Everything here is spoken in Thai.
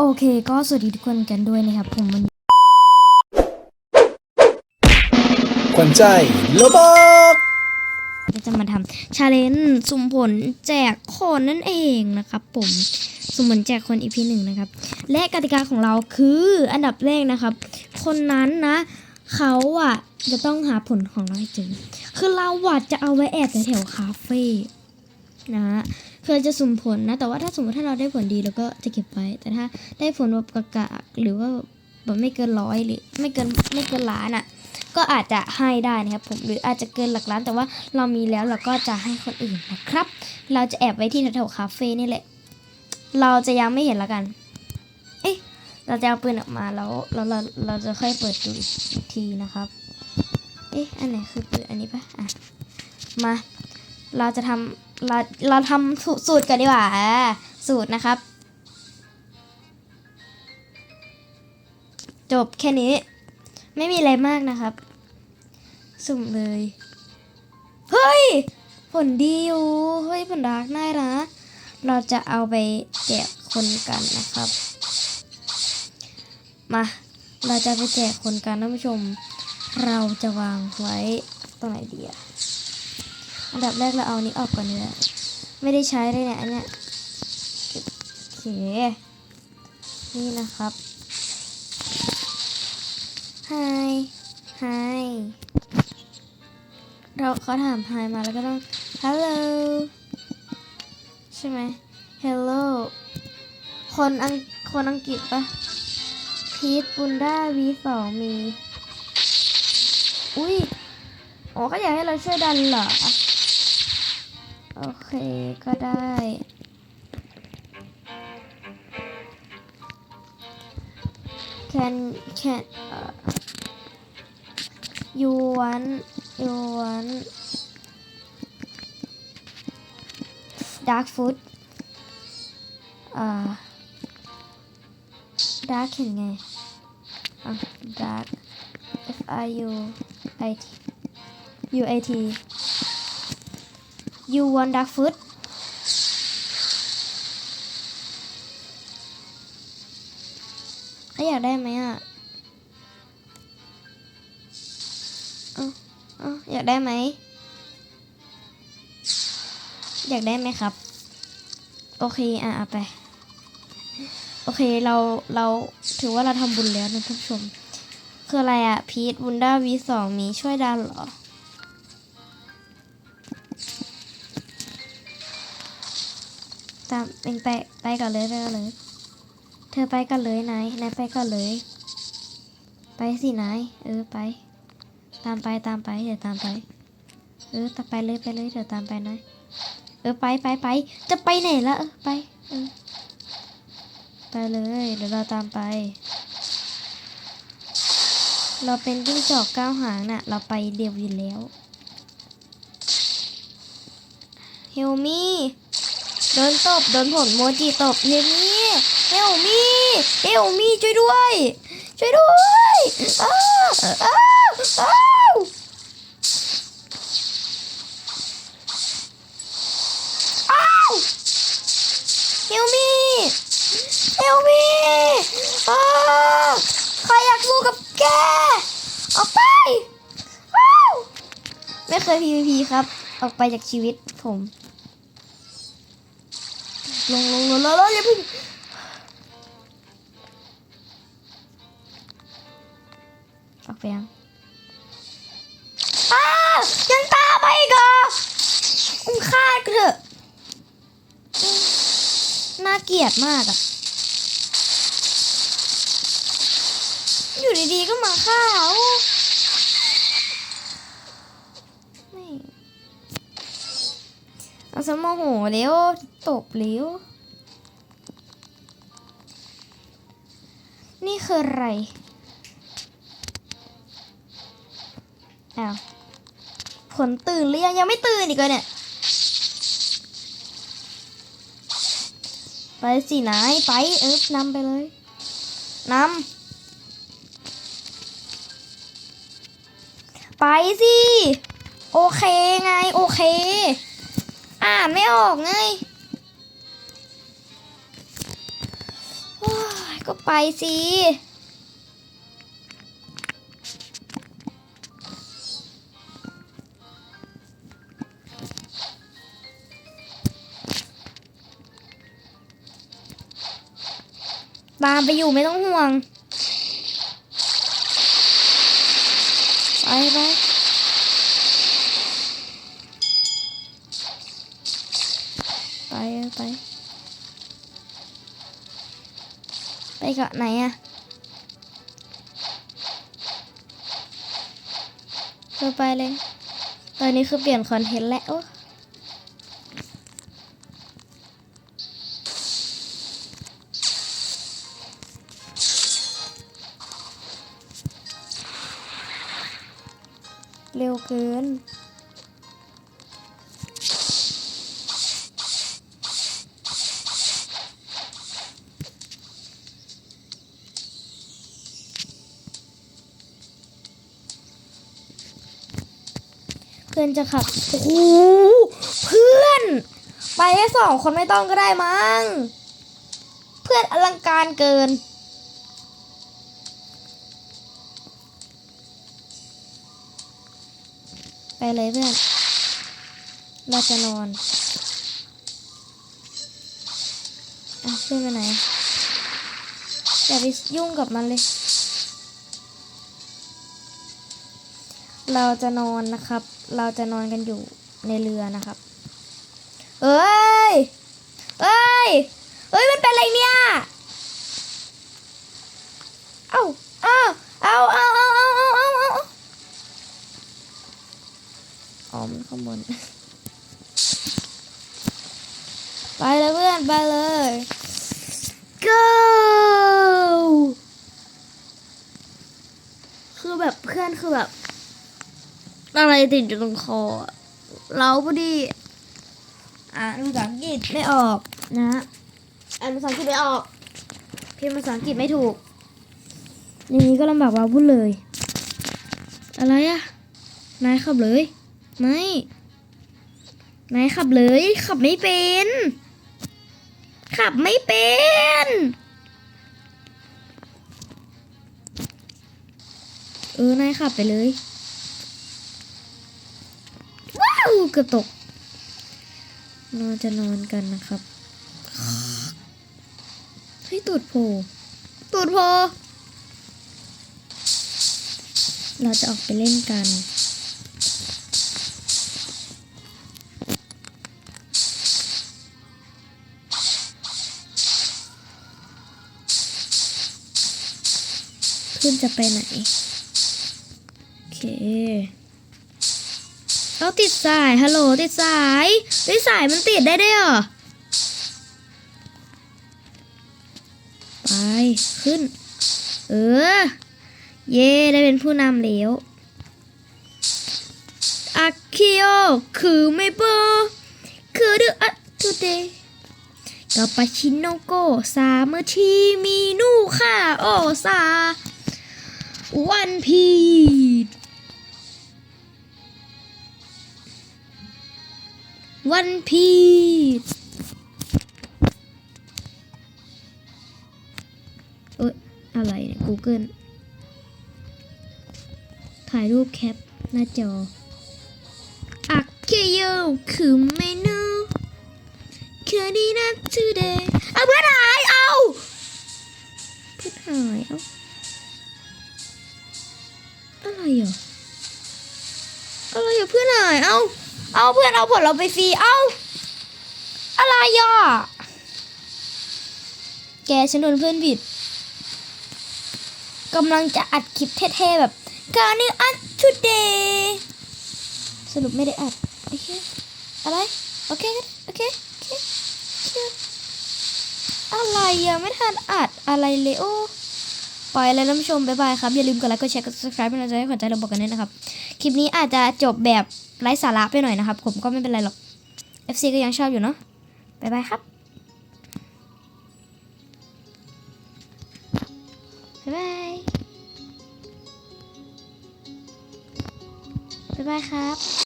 โอเคก็สวัสดีทุกคนกันด้วยนะครับผมวันนี้ขวัญใจโลบอกก็จะมาทำชาเลนจ์สุ่มผลแจกคนนั่นเองนะครับผมสุ่มผลแจกคนอีพีหนึ่งนะครับ และกติกาของเราคืออันดับแรกนะครับ คนนั้นนะเขาอะจะต้องหาผลของเราให้เจอคือเราอะจะเอาไว้แอบแถวๆคาเฟ่ นะคือจะสุ่มผลนะ แต่ว่าถ้าสมมติถ้าเราได้ผลดีเราก็จะเก็บไว้ แต่ถ้าได้ผลแบบกากๆหรือว่าแบบไม่เกินร้อยหรือไม่เกินไม่เกินล้านอะ ก็อาจจะให้ได้นะครับผมหรืออาจจะเกินหลักล้าน แต่ว่าเรามีแล้วเราก็จะให้คนอื่นนะครับ เราจะแอบไว้ที่แถวๆคาเฟ่นี่แหละ เราจะยังไม่เห็นละกัน เอ๊ะเราจะเอาปืนออกมาแล้วเราเราเราจะค่อยเปิดดูอีกทีนะครับ เอ๊ะอันไหนคือปืนอันนี้ปะอะมา เราจะทำเราเราทำสูสูตรกันดีกว่าสูตรนะครับ จบแค่นี้ ไม่มีอะไรมากนะครับ สุ่มเลย เฮ้ย ผลดีอยู่เฮ้ยผลดาร์กน่านะ เราจะเอาไปแจกคนกันนะครับ มา เราจะไปแจกคนกันท่านผู้ชม เราจะวางไว้ตรงไหนดีอะ อันดับแรกเราเอานี้ออกก่อนเลยไม่ได้ใช้เลยเนี่ยอันเนี้ยโอเค นี่นะครับ Hi Hi เราเขาถาม Hi มาแล้วก็ต้อง Hello ใช่ไหม Hello คนอังคนอังกฤษปะพีทบุนด้า V2 มี อุ้ยอ๋อก็อยากให้เราช่วยดันเหรอ โอเคก็ได้ can can uh, you want you want dark food อ่า dark เห็นไงอะ dark F I U I T U A T you want dark food เขาอยากได้ไหมอะอ้าเอ้าอยากได้ไหม อยากได้ไหมครับ โอเค อะไป โอเค เรา เราถือว่าเราทำบุญแล้วนะท่านผู้ชม คืออะไรอะ พีทบุนด้าวีสองมีช่วยดันเหรอ ตามเองไปไปก่อนเลยไปก่อนเลย เธอไปกันเลยนายนายไปก่อนเลย ไปสินายเออไป ตามไปตามไปเดี๋ยวตามไป เออตามไปเลยไปเลยเดี๋ยวตามไปนายเออไปไปไปจะไปไหนละเออไปเออไปเลยเดี๋ยวเราตามไป เราเป็นจิ้งจอกก้าวหางน่ะ เราไปเดียวอยู่แล้วเฮลมี่ โดนตบโดนผลโมจิตบเฮลมี่เฮลมี่เฮลมี่ช่วยด้วย ช่วยด้วยอ้าอ้าอ้าวอ้าวเฮลมี่เฮลมี่อ้าใครอยากสู้กับแกออกไปไม่เคย PVP ครับ ออกไปจากชีวิตผม ลงลงลงลงลงอย่าพึ่งออกไปยังอ้ายังตาไปอีกเหรออุ้มฆ่ากูเถอะน่าเกลียดมากอะอยู่ดีๆก็มาฆ่าโอ้ เอาสมโมโหเร็วตบเร็ว นี่คืออะไร อ้าว ผลตื่นหรือยัง ยังไม่ตื่นอีกเลยเนี่ย ไปสินายไป เออนำไปเลยนำไปสิ โอเคไง โอเค อ่านไม่ออกไงโอ้ยก็ไปสิตามไปอยู่ไม่ต้องห่วง ไปไป ไป ไปไปกับไหนอะเออไปเลย ตอนนี้คือเปลี่ยนคอนเทนต์แล้วเร็วเกิน พื่อนจะขับโอ้โหเพื่อน ไปแค่สองคนไม่ต้องก็ได้มั้ง เพื่อนอลังการเกิน ไปเลยเพื่อน เราจะนอนอะเพื่อนไปไหนอย่าไปยุ่งกับมันเลย เราจะนอนนะครับ เราจะนอนกันอยู่ในเรือนะครับ เอ้ย เอ้ย เอ้ย มันเป็นอะไรเนี่ย เอ้าเอ้าเอ้าเอ้าเอ้าเอ้าเอ้าเอ้าเอ้าอ๋อมันข้างบน ไปเลยเพื่อน ไปเลย go คือแบบเพื่อนคือแบบ อะไรติดอยู่ตรงคออะเราพอดีอ่านภาษาอังกฤษไม่ออกนะอ่านภาษาอังกฤษไม่ออกพิมพ์ภาษาอังกฤษไม่ถูก อย่างนี้ก็ลำบากว่าพูดเลย อะไรอะนายขับเลย ไม่นายขับเลย ขับไม่เป็น ขับไม่เป็นเออนายขับไปเลยว้าว เกือบตกนอนจะนอนกันนะครับเฮ้ตูดโผล่ตูดโผล่เราจะออกไปเล่นกันเพื่อนจะไปไหน โอเค เอาติดสาย ฮัลโหล ติดสายเฮ้ยสายมันติดได้ด้วยเหรอ ไป ขึ้น เออ เย่ได้เป็นผู้นำแล้วอาคิโอคือไม่เบอร์คือดูอัตูเดกาปาชิโนโกซาเมื่อทีมีนูค่ะ โอซาวันพี วันพีชเอ้ยอะไรเนี่ย Google ถ่ายรูปแคปหน้าจออักเกโยคือเมนูคือดีนะ today เอาเพื่อนหาย เอาเพื่อนเอาผลเราไปฟรีเอาอะไรอะแกฉันโดนเพื่อนบิดกำลังจะอัดคลิปเท่ๆแบบการนี้อัดชุดเดย์สรุปไม่ได้อัดโอเคอะไรโอเคโอเคโอเคอะไรอะไม่ทันอัดอะไรเลยโอ้ปล่อยแล้วท่านผู้ชมบ๊ายบายครับ อย่าลืมกดไลค์กดแชร์กด subscribe เป็นกำลังใจให้ขวัญใจเราบอกกันด้วยนะครับ คลิปนี้อาจจะจบแบบ ไร้สาระไปหน่อยนะครับ ผมก็ไม่เป็นไรหรอก FC ก็ยังชอบอยู่เนาะบายบายครับบ๊ายบายบ๊ายบายครับ